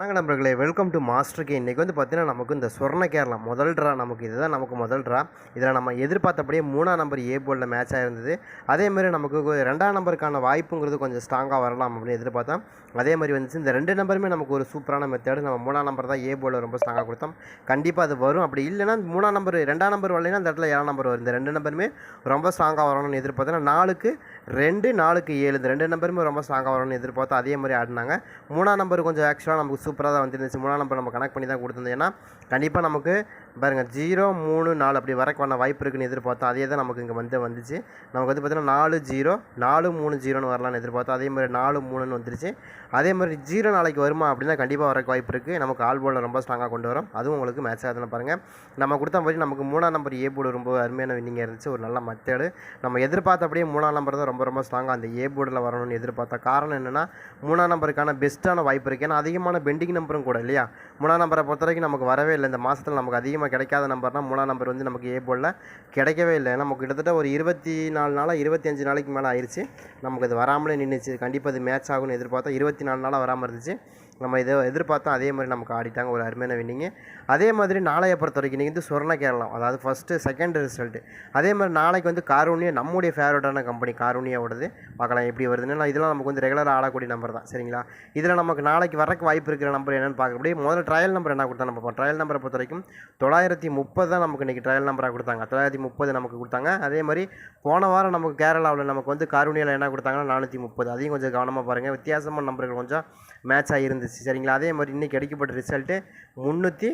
வணக்கம் நண்பர்களே welcome to master K இன்றைக்கி வந்து பார்த்தீங்கன்னா நமக்கு இந்த சொர்ண கேரளா முதல் ட்ரா நமக்கு இதுதான் நமக்கு முதல் ட்ரா இதில் நம்ம எதிர்பார்த்தபடியே மூணாம் நம்பர் ஏ போலில் மேட்ச் ஆகிருந்தது அதேமாதிரி நமக்கு ரெண்டாம் நம்பருக்கான வாய்ப்புங்கிறது கொஞ்சம் ஸ்ட்ராங்காக வரலாம் அப்படின்னு எதிர்பார்த்தோம். அதே மாதிரி வந்துச்சு இந்த ரெண்டு நம்பருமே நமக்கு ஒரு சூப்பரான மெத்தேடு நம்ம மூணாம் நம்பர் தான் ஏ போலில் ரொம்ப ஸ்ட்ராங்காக கொடுத்தோம். கண்டிப்பாக அது வரும். அப்படி இல்லைன்னா மூணாம் நம்பர் ரெண்டாம் நம்பர் வரலைன்னா அந்த இடத்துல ஏழாம் நம்பர் வரும். இந்த ரெண்டு நம்பருமே ரொம்ப ஸ்ட்ராங்காக வரணும்னு எதிர்பார்த்தோன்னா நாலுக்கு ரெண்டு நாலுக்கு ஏழு இந்த ரெண்டு நம்பருமே ரொம்ப ஸ்ட்ராங்காக வரணும்னு எதிர்பார்த்தோம். அதே மாதிரி ஆடினாங்க. மூணாம் நம்பர் கொஞ்சம் ஆக்சுவலாக நமக்கு சூப்பராக தான் வந்துருந்துச்சு. மூணாம் நம்பர் நம்ம கனெக்ட் பண்ணி தான் கொடுத்துருந்தோம். ஏன்னா கண்டிப்பாக நமக்கு பாருங்கள் ஜீரோ மூணு நாலு அப்படி வரக்கான வாய்ப்பு இருக்குன்னு எதிர்பார்த்தோம் அதே தான் நமக்கு இங்கே வந்து வந்துச்சு. நமக்கு வந்து பார்த்தீங்கன்னா நாலு ஜீரோ நாலு மூணு ஜீரோன்னு வரலாம்னு எதிர்பார்த்தோம் அதே மாதிரி நாலு மூணுன்னு வந்துருச்சு. அதே மாதிரி ஜீரோ நாளைக்கு வருமா அப்படின்னா கண்டிப்பாக வரக்கு வாய்ப்பு இருக்குது நமக்கு ஆல் போர்டில் ரொம்ப ஸ்ட்ராங்காக கொண்டு வரும். அதுவும் உங்களுக்கு மேட்ச் ஆகுதுன்னு பாருங்கள் நம்ம கொடுத்த மாதிரி நமக்கு மூணாம் நம்பர் ஏ போர்டு ரொம்ப அருமையான வின்னிங்காக இருந்துச்சு. ஒரு நல்ல மெத்தேடு. நம்ம எதிர்பார்த்தபடியே மூணாம் நம்பர் தான் ரொம்ப ரொம்ப ஸ்ட்ராங்காக அந்த ஏ போர்டில் வரணும்னு எதிர்பார்த்தா. காரணம் என்னென்னா மூணாம் நம்பருக்கான பெஸ்ட்டான வாய்ப்பு இருக்குது ஏன்னா அதிகமான பெண்டிங் நம்பரும் கூட இல்லையா? மூணாம் நம்பரை பொறுத்த வரைக்கும் நமக்கு வரவே இல்லை. இந்த மாதத்தில் நமக்கு அதிகமாக கிடைக்காத நம்பர்னால் மூணாம் நம்பர் வந்து நமக்கு ஏ போலில் கிடைக்கவே இல்லை. நமக்கு கிட்டத்தட்ட ஒரு இருபத்தி நாலு நாளாக இருபத்தஞ்சு நாளைக்கு மேலே ஆயிடுச்சு நமக்கு இது வராமலே நின்றுச்சு கண்டிப்பாக இது மேட்ச் ஆகும்னு எதிர்பார்த்தா இருபத்தி நாலு நாளாக வராமல் இருந்துச்சு. நம்ம இதை எதிர்பார்த்தோம் அதே மாதிரி நமக்கு ஆடிட்டாங்க. ஒரு அருமையான வின்னிங்கு. அதே மாதிரி நாளைய பொறுத்த வரைக்கும் இன்றைக்கி வந்து சொர்ண கேரளம் அதாவது ஃபஸ்ட்டு செகண்ட் ரிசல்ட்டு அதே மாதிரி நாளைக்கு வந்து காரூனியா நம்முடைய ஃபேவரட்டான கம்பெனி காரூனியாவோடது பார்க்கலாம் எப்படி வருதுன்னு. இதெல்லாம் நமக்கு வந்து ரெகுலராக ஆடக்கூடிய நம்பர் தான். சரிங்களா? இதில் நமக்கு நாளைக்கு வரக்கு வாய்ப்பு இருக்கிற நம்பர் என்னென்னு பார்க்க அப்படியே முதல்ல ட்ரையல் நம்பர் என்ன கொடுத்தா நம்ம ட்ரையல் நம்பரை பொறுத்த வரைக்கும் தொள்ளாயிரத்தி முப்பது தான் நமக்கு இன்றைக்கி ட்ரையல் நம்பராக கொடுத்தாங்க. தொள்ளாயிரத்தி முப்பது நமக்கு கொடுத்தாங்க. அதே மாதிரி போன வாரம் நமக்கு கேரளாவில் நமக்கு வந்து காரூனியாவில் என்ன கொடுத்தாங்கன்னா நானூற்றி முப்பது. அதையும் கொஞ்சம் கவனமாக பாருங்கள் வித்தியாசமான நம்பர்கள் கொஞ்சம் மேட்ச் ஆகிருந்துச்சு சரிங்களா? அதே மாதிரி இன்றைக்கி கிடைக்கப்பட்ட ரிசல்ட்டு முந்நூற்றி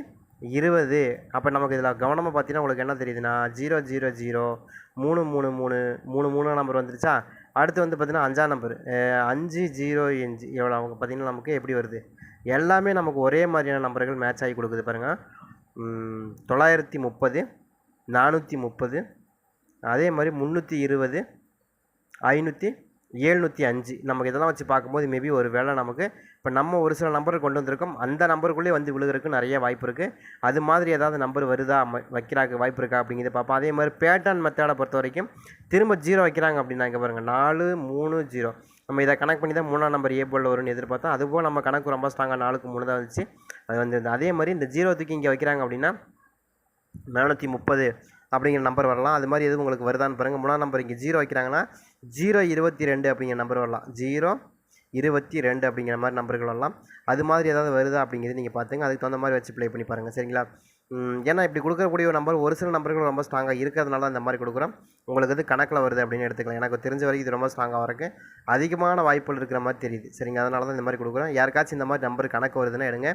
இருபது. அப்போ நமக்கு இதில் கவனமாக பார்த்தீங்கன்னா உங்களுக்கு என்ன தெரியுதுன்னா ஜீரோ ஜீரோ ஜீரோ மூணு மூணு மூணு மூணு மூணு நம்பர் வந்துருச்சா? அடுத்து வந்து பார்த்தீங்கன்னா அஞ்சாம் நம்பர் அஞ்சு ஜீரோ அஞ்சு எவ்வளோ அவங்க பார்த்தீங்கன்னா நமக்கு எப்படி வருது? எல்லாமே நமக்கு ஒரே மாதிரியான நம்பர்கள் மேட்ச் ஆகி கொடுக்குது பாருங்கள் தொள்ளாயிரத்தி முப்பது நானூற்றி முப்பது அதே மாதிரி முந்நூற்றி இருபது ஐநூற்றி ஏழ்நூற்றி அஞ்சு. நமக்கு இதெல்லாம் வச்சு பார்க்கும்போது மேபி ஒரு வேளை நமக்கு இப்போ நம்ம ஒரு சில நம்பர் கொண்டு வந்திருக்கோம். அந்த நம்பருக்குள்ளே வந்து விழுகிறதுக்கு நிறைய வாய்ப்பு இருக்குது அது மாதிரி ஏதாவது நம்பர் வருதா? ம- வைக்கிறாக்கு வாய்ப்பு இருக்கா? அப்படிங்கிறத பார்ப்போம். அதே மாதிரி பேட்டர்ன் மெத்தடை பொறுத்த வரைக்கும் திரும்ப ஜீரோ வைக்கிறாங்க அப்படின்னா இங்கே பாருங்கள் நாலு மூணு ஜீரோ நம்ம இதை கனெக்ட் பண்ணி தான் மூணாம் நம்பர் ஏ போல் வரும்னு எதிர்பார்த்தோம் அதுபோல் நம்ம கணக்கு ரொம்ப ஸ்ட்ராங்காக நாலுக்கு மூணு தான் வந்துச்சு. அது வந்து அதே மாதிரி இந்த ஜீரோ தூக்கி இங்கே வைக்கிறாங்க அப்படின்னா நானூற்றி முப்பது. அப்படிங்கிற நம்பர் வரலாம். அது மாதிரி எதுவும் உங்களுக்கு வருதான்னு பாருங்கள் மூணாம் நம்பர் இங்கே ஜீரோ வைக்கிறாங்கன்னா ஜீரோ இருபத்தி ரெண்டு அப்படிங்கிற நம்பர் வரலாம். ஜீரோ இருபத்தி ரெண்டு அப்படிங்கிற மாதிரி நம்பர்கள் வரலாம். அது மாதிரி ஏதாவது வருதா அப்படிங்கிறது நீங்கள் பார்த்துங்க. அதுக்கு தகுந்த மாதிரி வச்சு ப்ளே பண்ணி பாருங்கள் சரிங்களா? ஏன்னா இப்படி கொடுக்கக்கூடிய ஒரு நம்பர் ஒரு சில நம்பர்கள் ரொம்ப ஸ்ட்ராங்காக இருக்கிறதுனால தான் இந்த மாதிரி கொடுக்குறோம். உங்களுக்கு இது கணக்கில் வருது அப்படின்னு எடுத்துக்கலாம். எனக்கு தெரிஞ்ச வரைக்கும் இது ரொம்ப ஸ்ட்ராங்காக வரக்கு அதிகமான வாய்ப்புகள் இருக்கிற மாதிரி தெரியுது. சரிங்க அதனால தான் இந்த மாதிரி கொடுக்குறோம். யாருக்காச்சும் இந்த மாதிரி நம்பர் கணக்கு வருதுன்னா எடுங்க.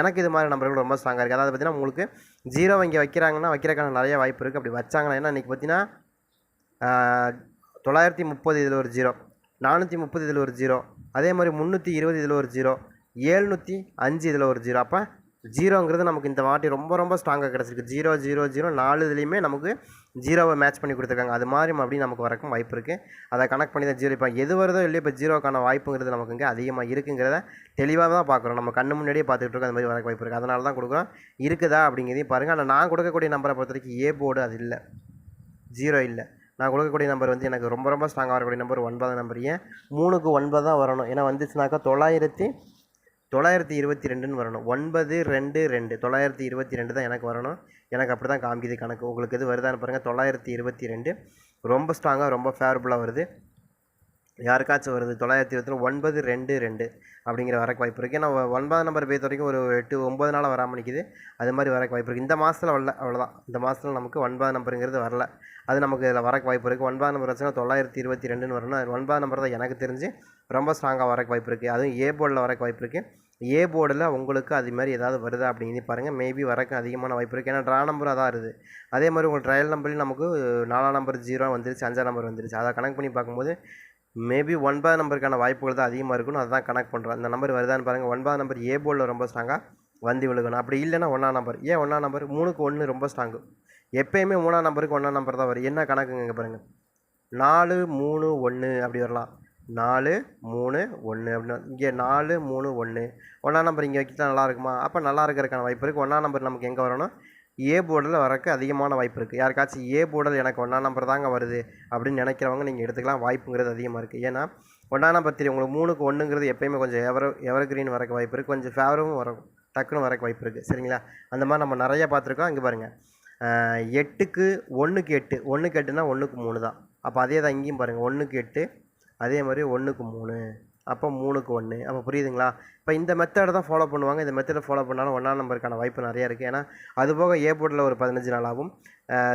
எனக்கு இது மாதிரி நம்பர்கள் ரொம்ப ஸ்ட்ராங்காக இருக்குது அதாவது பார்த்தீங்கன்னா உங்களுக்கு ஜீரோ இங்கே வைக்கிறாங்கன்னா வைக்கிறக்கான நிறைய வாய்ப்பு இருக்குது அப்படி வச்சாங்கன்னா ஏன்னா இன்றைக்கி பார்த்தீங்கன்னா தொள்ளாயிரத்தி முப்பது இதில் ஒரு ஜீரோ நானூற்றி முப்பது இதில் ஒரு ஜீரோ அதே மாதிரி முந்நூற்றி இருபது இதில் ஒரு ஜீரோ ஏழ்நூற்றி அஞ்சு இதில் ஒரு ஜீரோ அப்போ ஜீரோங்கிறது நமக்கு இந்த வாட்டி ரொம்ப ரொம்ப ஸ்ட்ராங்காக கிடச்சிருக்கு. ஜீரோ ஜீரோ ஜீரோ நாலு இதுலேயுமே நமக்கு ஜீரோவை மேட்ச் பண்ணி கொடுத்துருக்காங்க. அது மாதிரி அப்படி நமக்கு வரக்கும் வாய்ப்பு இருக்குது அதை கனெக்ட் பண்ணி தான் ஜீரோ. இப்போ எது வருதோ இல்லையோ இப்போ ஜீரோக்கான வாய்ப்புங்கிறது நமக்கு இங்கே அதிகமாக இருக்குங்கிறத தெளிவாக தான் பார்க்குறோம். நம்ம கண்ணு முன்னாடியே பார்த்துட்டு இருக்கோம். அந்த மாதிரி வரக்கு வாய்ப்பு இருக்குது அதனால தான் கொடுக்குறோம். இருக்குதா அப்படிங்கிறதையும் பாருங்கள் ஆனால் நான் கொடுக்கக்கூடிய நம்பரை பொறுத்த வரைக்கும் ஏ போர்டு அது இல்லை. ஜீரோ இல்லை. நான் கொடுக்கக்கூடிய நம்பர் வந்து எனக்கு ரொம்ப ரொம்ப ஸ்ட்ராங்காக வரக்கூடிய நம்பர் ஒன்பதாம் நம்பர் ஏன்? மூணுக்கு ஒன்பது தான் வரணும். ஏன்னா வந்துச்சுனாக்கா தொள்ளாயிரத்தி தொள்ளாயிரத்தி இருபத்தி ரெண்டுன்னு வரணும். ஒன்பது ரெண்டு ரெண்டு. தொள்ளாயிரத்தி இருபத்தி ரெண்டு தான் எனக்கு வரணும். எனக்கு அப்படி தான் காமிக்குது கணக்கு. உங்களுக்கு எது வருதான்னு பாருங்கள் தொள்ளாயிரத்தி இருபத்தி ரெண்டு. ரொம்ப ஸ்ட்ராங்காக ரொம்ப ஃபேவரபுளாக வருது. யாருக்காச்சும் வருது? தொள்ளாயிரத்தி இருபத்தி ஒன்பது ரெண்டு ரெண்டு அப்படிங்கிற வரக்கு வாய்ப்பு இருக்குது ஏன்னா ஒன்பதாம் நம்பர் பேர் வரைக்கும் ஒரு எட்டு ஒம்பது நாளாக வராமல் நிற்கிது அது மாதிரி வரக்கு வாய்ப்பு இருக்குது இந்த மாதத்தில் வரல. அவ்வளோதான் இந்த மாதத்தில் நமக்கு ஒன்பதாம் நம்பருங்கிறது வரல. அது நமக்கு இதில் வரக்கு வாய்ப்பு இருக்குது ஒன்பதாம் நம்பர் வச்சுன்னா தொள்ளாயிரத்தி இருபத்தி ரெண்டுன்னு வரணும். ஒன்பதாம் நம்பர் தான் எனக்கு தெரிஞ்சு ரொம்ப ஸ்ட்ராங்காக வரக்கு வாய்ப்பு இருக்குது அதுவும் ஏ போர்டில் வரக்கு வாய்ப்பு இருக்குது ஏ போர்டில் உங்களுக்கு அது மாதிரி ஏதாவது வருதா அப்படிங்கிறது பாருங்கள் மேபி வரக்கு அதிகமான வாய்ப்பு இருக்குது ஏன்னா ட்ரா நம்பர் அதான் வருது. அதே மாதிரி உங்கள் ட்ரையல் நம்பர்லையும் நமக்கு நாலாம் நம்பர் ஜீரோ வந்துருச்சு அஞ்சாம் நம்பர் வந்துருச்சு. அதை கணக்கு பண்ணி பார்க்கும்போது மேபி ஒன்பது நம்பருக்கான வாய்ப்புகள் தான் அதிகமாக இருக்குன்னு அதுதான் கணக்கு பண்ணுறோம் அந்த நம்பர் வருதான்னு பாருங்கள் ஒன்பதாம் நம்பர் ஏ போர்டில் ரொம்ப ஸ்ட்ராங்காக வந்து விழுகணும். அப்படி இல்லைன்னா ஒன்றாம் நம்பர் ஏன் ஒன்றாம் நம்பர் மூணுக்கு ஒன்று ரொம்ப ஸ்ட்ராங்கு எப்பயுமே மூணாம் நம்பருக்கு ஒன்றாம் நம்பர் தான் வரும். என்ன கணக்குங்க பாருங்கள் நாலு மூணு ஒன்று அப்படி வரலாம். நாலு மூணு ஒன்று அப்படின்னா இங்கே நாலு மூணு ஒன்று ஒன்றாம் நம்பர் இங்கே வைக்கிட்டா நல்லா இருக்குமா? அப்போ நல்லா இருக்கிறதுக்கான வாய்ப்பு இருக்குது ஒன்றாம் நம்பர் நமக்கு எங்கே வரணும் ஏ போர்டில் வரக்கு அதிகமான வாய்ப்பு இருக்குது யாருக்காச்சும் ஏ போர்டில் எனக்கு ஒன்றாம் நம்பர் தாங்க வருது அப்படின்னு நினைக்கிறவங்க நீங்கள் எடுத்துக்கலாம். வாய்ப்புங்கிறது அதிகமாக இருக்குது ஏன்னா ஒன்றாம் நம்பர் தெரியும். உங்களுக்கு மூணுக்கு ஒன்றுங்கிறது எப்பயுமே கொஞ்சம் எவர் எவர் கிரீன் வரக்கு வாய்ப்பு இருக்குது கொஞ்சம் ஃபேவரும் வரும். டக்குன்னு வரக்கு வாய்ப்பு இருக்குது சரிங்களா? அந்த மாதிரி நம்ம நிறைய பார்த்துருக்கோம். இங்கே பாருங்கள் எட்டுக்கு ஒன்றுக்கு எட்டு. ஒன்றுக்கு எட்டுனா ஒன்றுக்கு மூணு தான். அப்போ அதே தான் இங்கேயும் பாருங்கள் ஒன்றுக்கு எட்டு அதே மாதிரி ஒன்றுக்கு மூணு அப்போ மூணுக்கு ஒன்று அப்போ புரியுதுங்களா? இப்போ இந்த மெத்தடை தான் ஃபாலோ பண்ணுவாங்க. இந்த மெத்தடை ஃபாலோ பண்ணாலும் ஒன்றாம் நம்பருக்கான வாய்ப்பு நிறையா இருக்குது ஏன்னா அது போக ஏ போர்டில் ஒரு பதினஞ்சு நாளாகவும்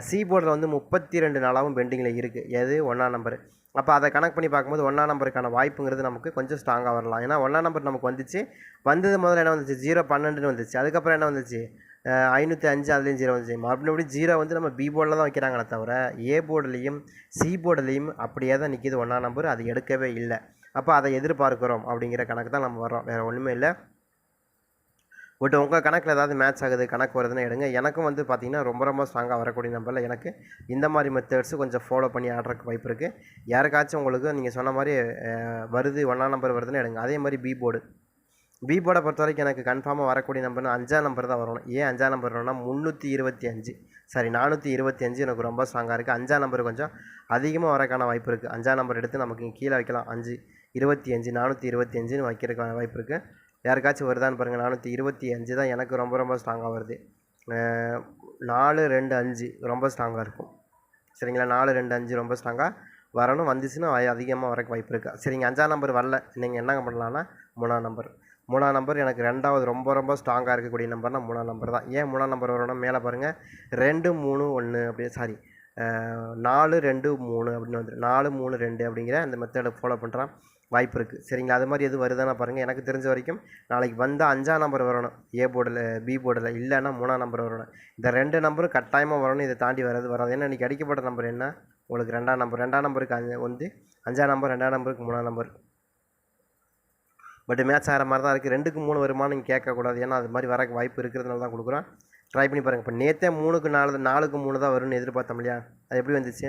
சி போர்டில் வந்து முப்பத்தி ரெண்டு நாளாகவும் பெண்டிங்கில் இருக்குது எது? ஒன்றாம் நம்பர் அப்போ அதை கணக்கு பண்ணி பார்க்கும்போது ஒன்றாம் நம்பருக்கான வாய்ப்புங்கிறது நமக்கு கொஞ்சம் ஸ்ட்ராங்காக வரலாம். ஏன்னா ஒன்றாம் நம்பர் நமக்கு வந்துச்சு. வந்தது முதல்ல என்ன வந்துச்சு? ஜீரோ பன்னெண்டுன்னு வந்துச்சு. அதுக்கப்புறம் என்ன வந்துச்சு? ஐநூற்றி அஞ்சு அதுலேயும் ஜீரோ வந்துச்சு மறுபடியும் ஜீரோ வந்து நம்ம பி போர்டில் தான் வைக்கிறாங்களே தவிர ஏ போர்டுலேயும் சி போர்டுலேயும் அப்படியே தான் நிற்கிது ஒன்றா நம்பர் அது எடுக்கவே இல்லை. அப்போ அதை எதிர்பார்க்குறோம் அப்படிங்கிற கணக்கு தான் நம்ம வரோம் வேறு ஒன்றுமே இல்லை. பட் உங்கள் கணக்கில் ஏதாவது மேட்ச் ஆகுது கணக்கு வருதுன்னு எடுங்க. எனக்கும் வந்து பார்த்தீங்கன்னா ரொம்ப ரொம்ப ஸ்ட்ராங்காக வரக்கூடிய நம்பரில் எனக்கு இந்த மாதிரி மெத்தட்ஸு கொஞ்சம் ஃபாலோ பண்ணி ஆடுறதுக்கு வாய்ப்பு இருக்குது யாருக்காச்சும் உங்களுக்கு நீங்கள் சொன்ன மாதிரி வருது ஒன்றாம் நம்பர் வருதுன்னு எடுங்க. அதே மாதிரி பி போர்டு பி போர்டை பொறுத்த வரைக்கும் எனக்கு கன்ஃபார்மாக வரக்கூடிய நம்பர்னு அஞ்சாம் நம்பர் தான் வரணும் ஏன் அஞ்சாம் நம்பர் வரணும்னா முந்நூற்றி இருபத்தி அஞ்சு. சாரி நானூற்றி இருபத்தி அஞ்சு எனக்கு ரொம்ப ஸ்ட்ராங்காக இருக்குது அஞ்சாம் நம்பர் கொஞ்சம் அதிகமாக வரக்கான வாய்ப்பு இருக்குது அஞ்சாம் நம்பர் எடுத்து நமக்கு கீழே வைக்கலாம். அஞ்சு இருபத்தி அஞ்சு நானூற்றி இருபத்தி அஞ்சுன்னு வைக்கிறதுக்கான வாய்ப்பு இருக்குது யாருக்காச்சும் வருதான்னு பாருங்கள் நானூற்றி இருபத்தி அஞ்சு தான் எனக்கு ரொம்ப ரொம்ப ஸ்ட்ராங்காக வருது. நாலு ரெண்டு அஞ்சு ரொம்ப ஸ்ட்ராங்காக இருக்கும். சரிங்களா? நாலு ரெண்டு அஞ்சு ரொம்ப ஸ்ட்ராங்காக வரணும். வந்துச்சுன்னா அதிகமாக வரக்கு வாய்ப்பு இருக்குது சரிங்க அஞ்சாம் நம்பர் வரல. நீங்கள் என்னங்க பண்ணலான்னா மூணாம் நம்பர் மூணாம் நம்பர் எனக்கு ரெண்டாவது ரொம்ப ரொம்ப ஸ்ட்ராங்காக இருக்கக்கூடிய நம்பர்னா மூணாம் நம்பர் தான். ஏன் மூணாம் நம்பர் வரணும் மேலே பாருங்கள் ரெண்டு மூணு ஒன்று அப்படின்னு சாரி நாலு ரெண்டு மூணு அப்படின்னு வந்துடும் நாலு மூணு ரெண்டு அப்படிங்கிற அந்த மெத்தடை ஃபாலோ பண்ணுறான் வாய்ப்பு இருக்குது சரிங்களா? அது மாதிரி எது வருதுன்னா பாருங்கள் எனக்கு தெரிஞ்ச வரைக்கும் நாளைக்கு வந்தால் அஞ்சாம் நம்பர் வரணும். ஏ போர்டில் பி போர்டில் இல்லைன்னா மூணாம் நம்பர் வரணும். இந்த ரெண்டு நம்பரும் கட்டாயமாக வரணும். இதை தாண்டி வராது வராது. ஏன்னா இன்றைக்கி அடிக்கப்பட்ட நம்பர் என்ன? உங்களுக்கு ரெண்டாம் நம்பர் ரெண்டாம் நம்பருக்கு அஞ்சு வந்து அஞ்சாம் நம்பர் ரெண்டாம் நம்பருக்கு மூணாம் நம்பர் பட் மேட்ச் ஆகிற மாதிரி தான் இருக்குது. ரெண்டுக்கு மூணு வருமானம் நீங்கள் கேட்கக்கூடாது. ஏன்னா அது மாதிரி வரக்கு வாய்ப்பு இருக்கிறதுனால தான் கொடுக்குறோம். ட்ரை பண்ணி பாருங்கள் இப்போ நேற்றே மூணுக்கு நாலு நாலுக்கு மூணு தான் வரும்னு எதிர்பார்த்தோம் இல்லையா? அது எப்படி வந்துச்சு?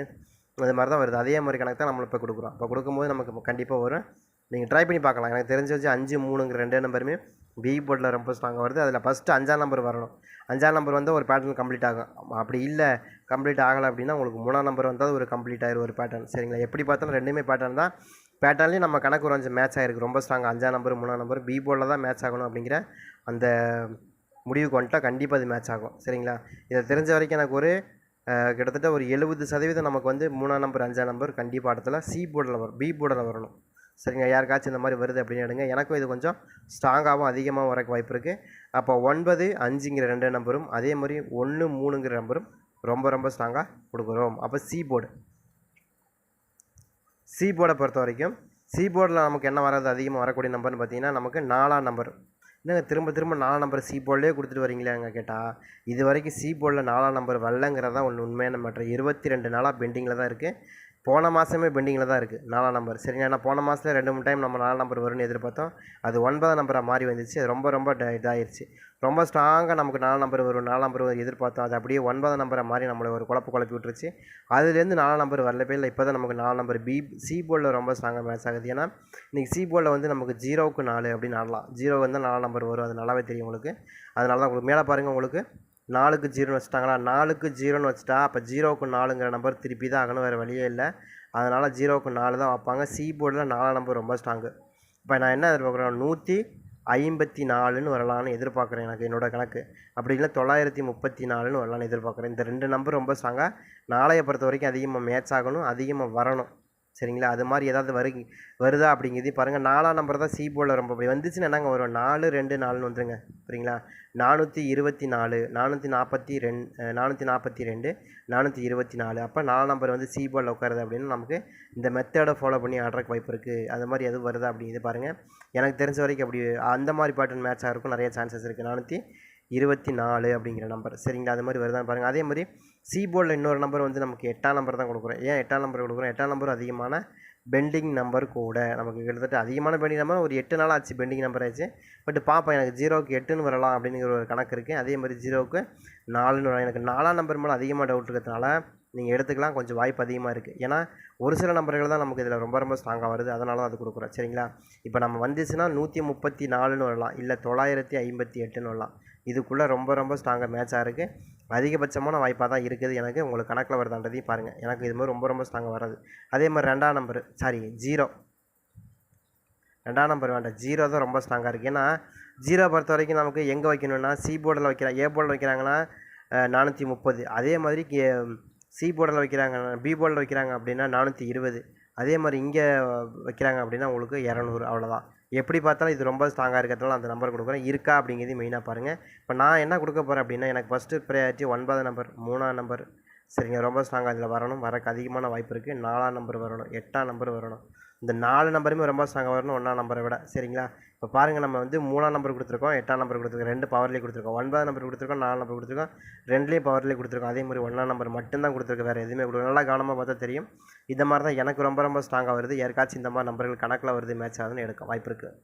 அது மாதிரி தான் வருது. அதே மாதிரி கணக்கு தான் நம்மளை இப்போ கொடுக்குறோம். இப்போ கொடுக்கும்போது நமக்கு கண்டிப்பாக வரும். நீங்கள் ட்ரை பண்ணி பார்க்கலாம். எனக்கு தெரிஞ்சு வச்சு அஞ்சு மூணுங்கிற ரெண்டே நம்பருமே பி போர்டில் ரொம்ப ஸ்ட்ராங்காக வருது. அதில் ஃபஸ்ட்டு அஞ்சாம் நம்பர் வரணும். அஞ்சாம் நம்பர் வந்து ஒரு பேட்டர்ன் கம்ப்ளீட் ஆகும். அப்படி இல்லை கம்ப்ளீட் ஆகலை அப்படின்னா உங்களுக்கு மூணாம் நம்பர் வந்தால் ஒரு கம்ப்ளீட் ஆயிடும் ஒரு பேட்டர்ன் சரிங்களா? எப்படி பார்த்தாலும் ரெண்டுமே பேட்டர்ன் தான். பேட்டர்ன்லேயும் நம்ம கணக்கு கொஞ்சம் மேட்ச் ஆகிருக்கு ரொம்ப ஸ்ட்ராங் அஞ்சாம் நம்பர் மூணாம் நம்பர் பி போர்டில் தான் மேட்ச் ஆகணும் அப்படிங்கிற அந்த முடிவுக்கு வந்துட்டால் கண்டிப்பாக அது மேட்ச் ஆகும். சரிங்களா? இதை தெரிஞ்ச வரைக்கும் எனக்கு ஒரு கிட்டத்தட்ட ஒரு எழுபது சதவீதம் நமக்கு வந்து மூணாம் நம்பர் அஞ்சாம் நம்பர் கண்டிப்பாக இடத்துல சி போர்டில் வரும் பி போர்டில் வரணும். சரிங்க யாருக்காச்சும் இந்த மாதிரி வருது அப்படின்னு எடுங்க. எனக்கும் இது கொஞ்சம் ஸ்ட்ராங்காகவும் அதிகமாக வரக்கு வாய்ப்பு இருக்குது அப்போ ஒன்பது அஞ்சுங்கிற ரெண்டு நம்பரும் அதே மாதிரி ஒன்று மூணுங்கிற நம்பரும் ரொம்ப ரொம்ப ஸ்ட்ராங்காக கொடுக்குறோம். அப்போ சி போர்டு சி போர்டை பொறுத்த வரைக்கும் சி போர்டில் நமக்கு என்ன வராது அதிகமாக வரக்கூடிய நம்பர்னு பார்த்தீங்கன்னா நமக்கு நாலாம் நம்பர் என்னங்க திரும்ப திரும்ப நாலாம் நம்பர் சி போர்டிலே கொடுத்துட்டு வரீங்களேங்க கேட்டால் இது வரைக்கும் சி போர்டில் நாலாம் நம்பர் வரலங்கிறதா ஒன்று உண்மையான மேட்ரு இருபத்தி ரெண்டு நாளாக பெண்டிங்கில் தான் இருக்குது போன மாதமே பெண்டிங்கில் தான் இருக்குது நாலாம் நம்பர் சரிங்க ஏன்னா போன மாதத்துல ரெண்டு மூணு டைம் நம்ம நாலாம் நம்பர் வரும்னு எதிர்பார்த்தோம். அது ஒன்பதாம் நம்பராக மாறி வந்துச்சு. அது ரொம்ப ரொம்ப ட- இதாயிருச்சு. ரொம்ப ஸ்ட்ராங்காக நமக்கு நாலாம் நம்பர் வரும் நாலாம் நம்பர் வரும் எதிர்பார்த்தோம். அது அப்படியே ஒன்பதாம் நம்பரை மாறி நம்மளை ஒரு குழப்ப குழப்பி விட்டுருச்சு. அதுலேருந்து நாலாம் நம்பர் வரலவே இல்லை இப்போ தான் நமக்கு நாலாம் நம்பர் பி சி போர்டில் ரொம்ப ஸ்ட்ராங்காக மேட்ச் ஆகுது. ஏன்னா இன்றைக்கி சி போர்டில் வந்து நமக்கு ஜீரோவுக்கு நாலு அப்படின்னு ஆடலாம். ஜீரோ வந்து நாலாம் நம்பர் வரும். அது நல்லாவே தெரியும் உங்களுக்கு. அதனால தான் உங்களுக்கு மேலே பாருங்கள் உங்களுக்கு. நாலுக்கு ஜீரோன்னு வச்சுட்டாங்களா? நாலுக்கு ஜீரோன்னு வச்சுட்டா அப்போ ஜீரோவுக்கு நாலுங்கிற நம்பர் திருப்பி தான் ஆகணும் வேறு வழியே இல்லை. அதனால் ஜீரோவுக்கு நாலு தான் வைப்பாங்க. சி போர்டில் நாலாம் நம்பர் ரொம்ப ஸ்ட்ராங்கு இப்போ நான் என்ன எதிர்பார்க்குறேன் நூற்றி ஐம்பத்தி நாலுன்னு வரலான்னு எதிர்பார்க்குறேன் எனக்கு என்னோடய கணக்கு. அப்படி இல்லை தொள்ளாயிரத்தி முப்பத்தி நாலுன்னு வரலான்னு எதிர்பார்க்குறேன். இந்த ரெண்டு நம்பர் ரொம்ப ஸ்ட்ராங்காக நாளைய பொறுத்த வரைக்கும் அதிகமாக மேட்ச் ஆகணும் அதிகமாக வரணும். சரிங்களா? அது மாதிரி ஏதாவது வரு வருதா அப்படிங்கிறதையும் பாருங்கள் நாலாம் நம்பர் தான் சி போல் ரொம்ப அப்படி. வந்துச்சுன்னா என்னங்க வரும்? நாலு ரெண்டு நாலுன்னு வந்துருங்க. சரிங்களா நானூற்றி இருபத்தி நாலு நானூற்றி நாற்பத்தி ரெண்டு நானூற்றி நாற்பத்தி ரெண்டு நானூற்றி இருபத்தி நாலு. அப்போ நாலாம் நம்பர் வந்து சி போல் உட்காருது அப்படின்னு நமக்கு இந்த மெத்தடை ஃபாலோ பண்ணி ஆடுறக்கு வாய்ப்பு இருக்குது அது மாதிரி எதுவும் வருதா அப்படிங்கிறது பாருங்கள் எனக்கு தெரிஞ்ச வரைக்கும் அப்படி அந்த மாதிரி பேட்டர்ன் மேட்ச் ஆகிறக்கும் நிறைய சான்சஸ் இருக்குது நானூற்றி இருபத்தி நாலு அப்படிங்கிற நம்பர் சரிங்களா? அது மாதிரி வருதான்னு பாருங்கள் அதே மாதிரி சி போர்டில் இன்னொரு நம்பர் வந்து நமக்கு எட்டாம் நம்பர் தான் கொடுக்குறோம். ஏன் எட்டாம் நம்பர் கொடுக்குறோம்? எட்டாம் நம்பர் அதிகமான பெண்டிங் நம்பர் கூட நமக்கு கிட்டத்தட்ட அதிகமான பெண்டிங் நம்பர் ஒரு எட்டு நாள் ஆச்சு பெண்டிங் நம்பர் ஆச்சு. பட் பார்ப்போம் எனக்கு ஜீரோவுக்கு எட்டுன்னு வரலாம் அப்படிங்கிற ஒரு கணக்கு இருக்குது அதே மாதிரி ஜீரோவுக்கு நாலுன்னு வரலாம். எனக்கு நாலாம் நம்பர் மேலே அதிகமாக டவுட் இருக்கிறதுனால நீங்கள் எடுத்துக்கலாம். கொஞ்சம் வாய்ப்பு அதிகமாக இருக்குது ஏன்னா ஒரு சில நம்பர்கள் தான் நமக்கு இதில் ரொம்ப ரொம்ப ஸ்ட்ராங்காக வருது. அதனால தான் அது கொடுக்குறோம். சரிங்களா? இப்போ நம்ம வந்துச்சுன்னா நூற்றி முப்பத்தி நாலுன்னு வரலாம். இல்லை தொள்ளாயிரத்தி ஐம்பத்தி எட்டுன்னு வரலாம். இதுக்குள்ளே ரொம்ப ரொம்ப ஸ்ட்ராங்காக மேட்சாக இருக்குது அதிகபட்சமான வாய்ப்பாக தான் இருக்குது. எனக்கு உங்களுக்கு கணக்கில் வருதான்றதையும் பாருங்கள் எனக்கு இது மாதிரி ரொம்ப ரொம்ப ஸ்ட்ராங்காக வராது. அதே மாதிரி ரெண்டாம் நம்பர் சாரி ஜீரோ ரெண்டாம் நம்பர் வேண்டாம். ஜீரோ தான் ரொம்ப ஸ்ட்ராங்காக இருக்குது ஏன்னா ஜீரோ பொறுத்த வரைக்கும் நமக்கு எங்கே வைக்கணும்னா சி போர்டில் வைக்கிறா ஏ போர்டில் வைக்கிறாங்கன்னா நானூற்றி முப்பது. அதே மாதிரி கே சி போர்டில் வைக்கிறாங்க பி போர்டில் வைக்கிறாங்க அப்படின்னா நானூற்றி இருபது. அதே மாதிரி இங்கே வைக்கிறாங்க அப்படின்னா உங்களுக்கு இரநூறு. அவ்வளோதான் எப்படி பார்த்தாலும் இது ரொம்ப ஸ்ட்ராங்காக இருக்கிறதுனால அந்த நம்பர் கொடுக்குறேன். இருக்கா அப்படிங்கிறது மெயினாக பாருங்கள் இப்போ நான் என்ன கொடுக்க போகிறேன் அப்படின்னா எனக்கு ஃபஸ்ட்டு ப்ரையாரிட்டி ஒன்பதாம் நம்பர் மூணாம் நம்பர் சரிங்க ரொம்ப ஸ்ட்ராங்காக இதில் வரணும். வரக்கு அதிகமான வாய்ப்பு இருக்குது நாலாம் நம்பர் வரணும் எட்டாம் நம்பர் வரணும். இந்த நாலு நம்பருமே ரொம்ப ஸ்ட்ராங்காக வரணும் ஒன்றாம் நம்பரை விட. சரிங்களா? இப்போ பாருங்கள் நம்ம வந்து மூணாம் நம்பர் கொடுத்துருக்கோம் எட்டாம் நம்பர் கொடுத்துருக்கோம் ரெண்டு பவர்லேயே கொடுத்துருக்கோம். ஒன்பதாம் நம்பர் கொடுத்துருக்கோம் நாலு நம்பர் கொடுத்துருக்கோம் ரெண்டுலேயும் பவர்லேயே கொடுத்துருக்கோம். அதே மாதிரி ஒன்றாம் நம்பர் மட்டும்தான் கொடுத்துருக்கு வேறு எதுவுமே கொடுக்கும் நல்லா கவனமாக பார்த்தா தெரியும். இந்த மாதிரி தான் எனக்கு ரொம்ப ரொம்ப ஸ்ட்ராங்காக வருது. யாருக்காச்சும் இந்த மாதிரி நம்பர்கள் கணக்கில் வருது மேட்ச் ஆகுதுன்னு எடுக்க வாய்ப்பு இருக்குது